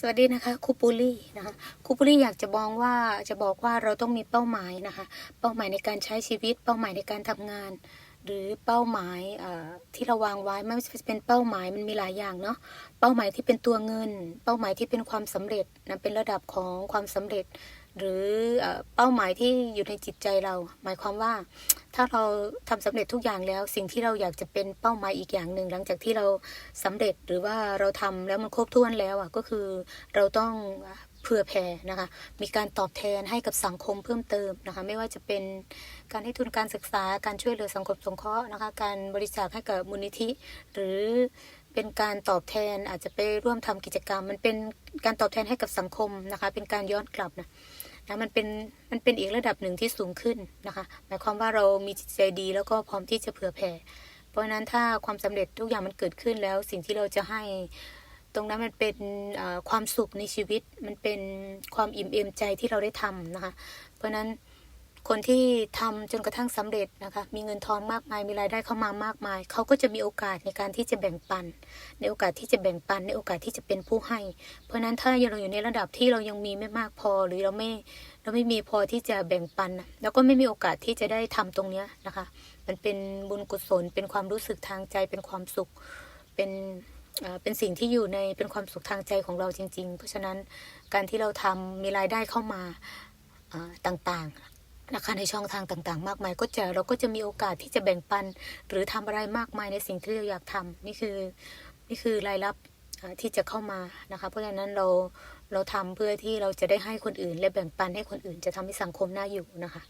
สวัสดีนะคะครูปุลี่นะคะครูปุลี่อยากจะมองว่าจะบอกว่าเราต้องมีเป้าหมายนะคะเป้าหมายในการใช้ชีวิต เป้าหมายในการทำงาน หรือเป้าหมายที่เราวางไว้ไม่ว่าจะเป็นเป้าหมายมันมีหลายอย่างเนาะเป้าหมายที่เป็นตัวเงิน เป้าหมายที่เป็นความสำเร็จนะเป็นระดับของความสำเร็จ หรือเป้าหมายที่อยู่ในจิตใจเรา หมายความว่า ถ้าเราทำสำเร็จทุกอย่างแล้ว สิ่งที่เราอยากจะเป็นเป้าหมายอีกอย่างหนึ่งหลังจากที่เราสำเร็จหรือว่าเราทำแล้วมันครบถ้วนแล้วอะก็คือเราต้องเผื่อแผ่นะคะ มีการตอบแทนให้กับสังคมเพิ่มเติมนะคะ ไม่ว่าจะเป็นการให้ทุนการศึกษา การช่วยเหลือสังคมสงเคราะห์นะคะ การบริจาคให้กับมูลนิธิ หรือเป็นการตอบแทนอาจจะไปร่วมทำกิจกรรม มันเป็นการตอบแทนให้กับสังคมนะคะ เป็นการย้อนกลับนะ นะมันเป็นมันเป็นอีกระดับหนึ่งที่สูงขึ้นนะคะหมายความว่าเรามีจิตใจดี แล้วก็พร้อมที่จะเผื่อแผ่ เพราะนั้นถ้าความสำเร็จทุกอย่างมันเกิดขึ้นแล้ว สิ่งที่เราจะให้ตรงนั้นมันเป็นความสุขในชีวิต มันเป็นความอิ่มเอมใจที่เราได้ทำนะคะ เพราะนั้น คนที่ทำจนกระทั่งสำเร็จนะคะ มีเงินทองมากมาย มีรายได้เข้ามามากมาย เขาก็จะมีโอกาสในการที่จะแบ่งปัน ในโอกาสที่จะแบ่งปัน ในโอกาสที่จะเป็นผู้ให้ เพราะฉะนั้นถ้าเราอยู่ในระดับที่เรายังมีไม่มากพอ หรือเราไม่เราไม่มีพอที่จะแบ่งปันแล้วก็ไม่มีโอกาสที่จะได้ทำตรงเนี้ยนะคะ มันเป็นบุญกุศล เป็นความรู้สึกทางใจ เป็นความสุข เป็นเอ่อเป็นสิ่งที่อยู่ในเป็นความสุขทางใจของเราจริง ๆ เพราะฉะนั้นการที่เราทำมีรายได้เข้ามาอ่าต่างๆ นะคะในช่องทางต่างๆ มากมาย ก็จะเราก็จะมีโอกาสที่จะแบ่งปัน หรือทำอะไรมากมายในสิ่งที่เราอยากทำนี่คือนี่คือรายรับที่จะเข้ามานะคะเพราะฉะนั้นเราเราทำเพื่อที่เราจะได้ให้คนอื่น และแบ่งปันให้คนอื่น จะทำให้สังคมน่าอยู่นะคะ